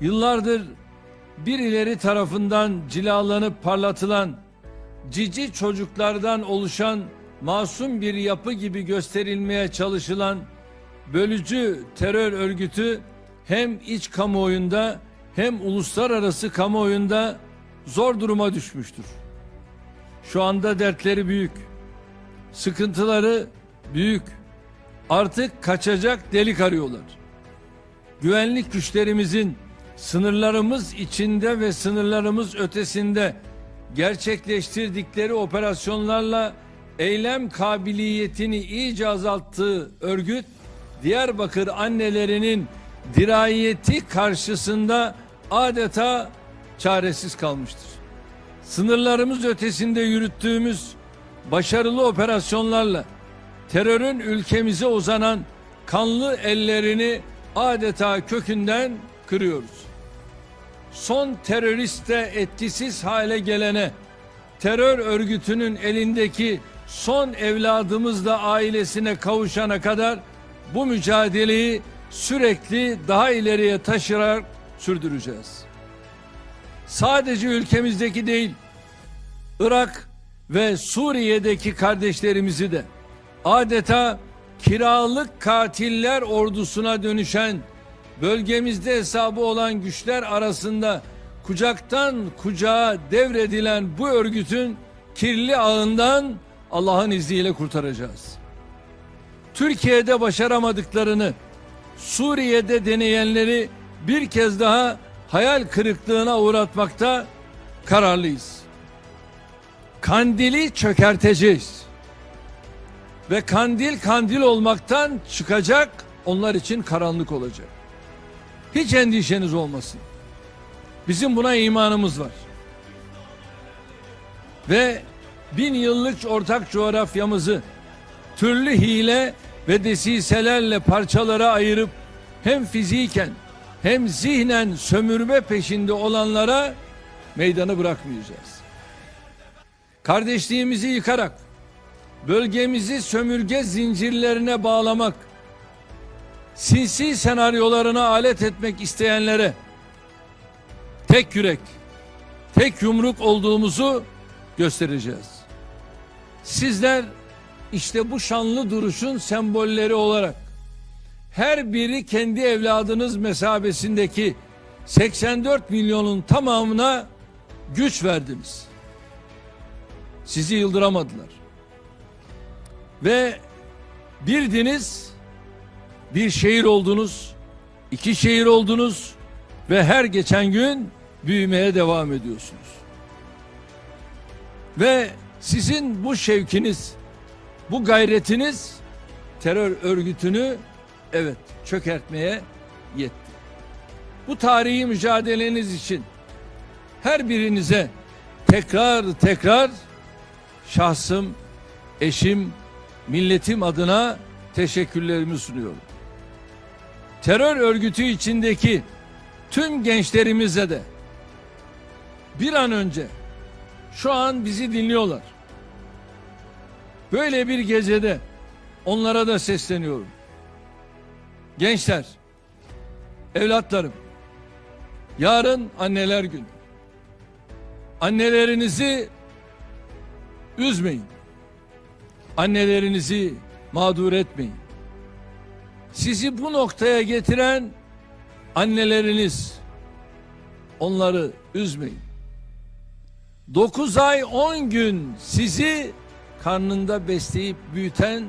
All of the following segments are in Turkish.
Yıllardır birileri tarafından cilalanıp parlatılan cici çocuklardan oluşan masum bir yapı gibi gösterilmeye çalışılan bölücü terör örgütü hem iç kamuoyunda hem uluslararası kamuoyunda zor duruma düşmüştür. Şu anda dertleri büyük. Sıkıntıları büyük. Artık kaçacak delik arıyorlar. Güvenlik güçlerimizin sınırlarımız içinde ve sınırlarımız ötesinde gerçekleştirdikleri operasyonlarla eylem kabiliyetini iyice azalttığı örgüt Diyarbakır annelerinin dirayeti karşısında adeta çaresiz kalmıştır. Sınırlarımız ötesinde yürüttüğümüz başarılı operasyonlarla terörün ülkemize uzanan kanlı ellerini adeta kökünden kırıyoruz. Son teröriste etkisiz hale gelene terör örgütünün elindeki son evladımız da ailesine kavuşana kadar bu mücadeleyi sürekli daha ileriye taşıyarak sürdüreceğiz. Sadece ülkemizdeki değil, Irak ve Suriye'deki kardeşlerimizi de adeta kiralık katiller ordusuna dönüşen bölgemizde hesabı olan güçler arasında kucaktan kucağa devredilen bu örgütün kirli ağından Allah'ın izniyle kurtaracağız. Türkiye'de başaramadıklarını Suriye'de deneyenleri bir kez daha hayal kırıklığına uğratmakta kararlıyız. Kandili çökerteceğiz. Ve kandil kandil olmaktan çıkacak, onlar için karanlık olacak. Hiç endişeniz olmasın. Bizim buna imanımız var. Ve bin yıllık ortak coğrafyamızı türlü hile ve desiselerle parçalara ayırıp hem fiziken hem zihnen sömürme peşinde olanlara meydanı bırakmayacağız. Kardeşliğimizi yıkarak bölgemizi sömürge zincirlerine bağlamak, sinsi senaryolarına alet etmek isteyenlere tek yürek, tek yumruk olduğumuzu göstereceğiz. Sizler işte bu şanlı duruşun sembolleri olarak her biri kendi evladınız mesabesindeki 84 milyonun tamamına güç verdiniz. Sizi yıldıramadılar. Ve birdiniz bir şehir oldunuz, iki şehir oldunuz ve her geçen gün büyümeye devam ediyorsunuz. Ve sizin bu şevkiniz, bu gayretiniz terör örgütünü evet çökertmeye yetti. Bu tarihi mücadeleniz için her birinize tekrar tekrar şahsım, eşim, milletim adına teşekkürlerimi sunuyorum. Terör örgütü içindeki tüm gençlerimize de bir an önce şu an bizi dinliyorlar. Böyle bir gecede onlara da sesleniyorum. Gençler, evlatlarım, yarın anneler günü. Annelerinizi üzmeyin. Annelerinizi mağdur etmeyin. Sizi bu noktaya getiren anneleriniz. Onları üzmeyin. 9 ay 10 gün sizi karnında besleyip büyüten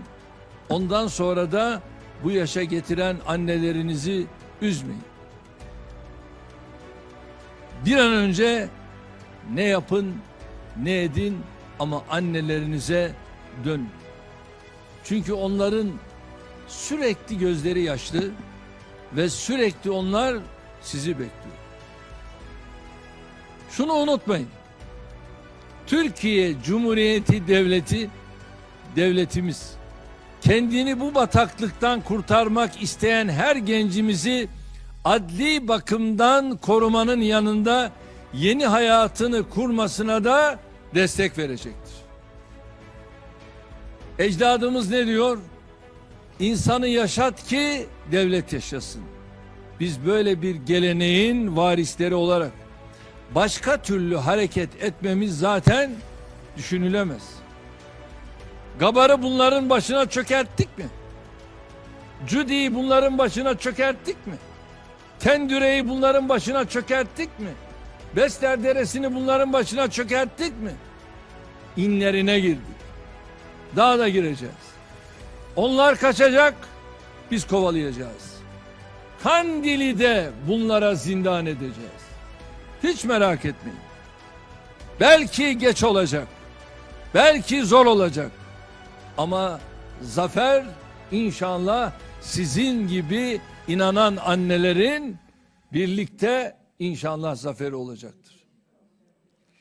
ondan sonra da bu yaşa getiren annelerinizi üzmeyin. Bir an önce ne yapın ne edin ama annelerinize dön. Çünkü onların sürekli gözleri yaşlı ve sürekli onlar sizi bekliyor. Şunu unutmayın. Türkiye Cumhuriyeti Devleti devletimiz kendini bu bataklıktan kurtarmak isteyen her gencimizi adli bakımdan korumanın yanında yeni hayatını kurmasına da destek verecektir. Ecdadımız ne diyor? İnsanı yaşat ki devlet yaşasın. biz böyle bir geleneğin varisleri olarak başka türlü hareket etmemiz zaten düşünülemez. Gabar'ı bunların başına çökerttik mi? Cüdi'yi bunların başına çökerttik mi? Tendüre'yi bunların başına çökerttik mi? Bester Deresi'ni bunların başına çökerttik mi? İnlerine girdik. Daha da gireceğiz. Onlar kaçacak, biz kovalayacağız. Kandil'i de bunlara zindan edeceğiz. Hiç merak etmeyin. Belki geç olacak. Belki zor olacak. Ama zafer inşallah sizin gibi inanan annelerin birlikte inşallah zaferi olacaktır.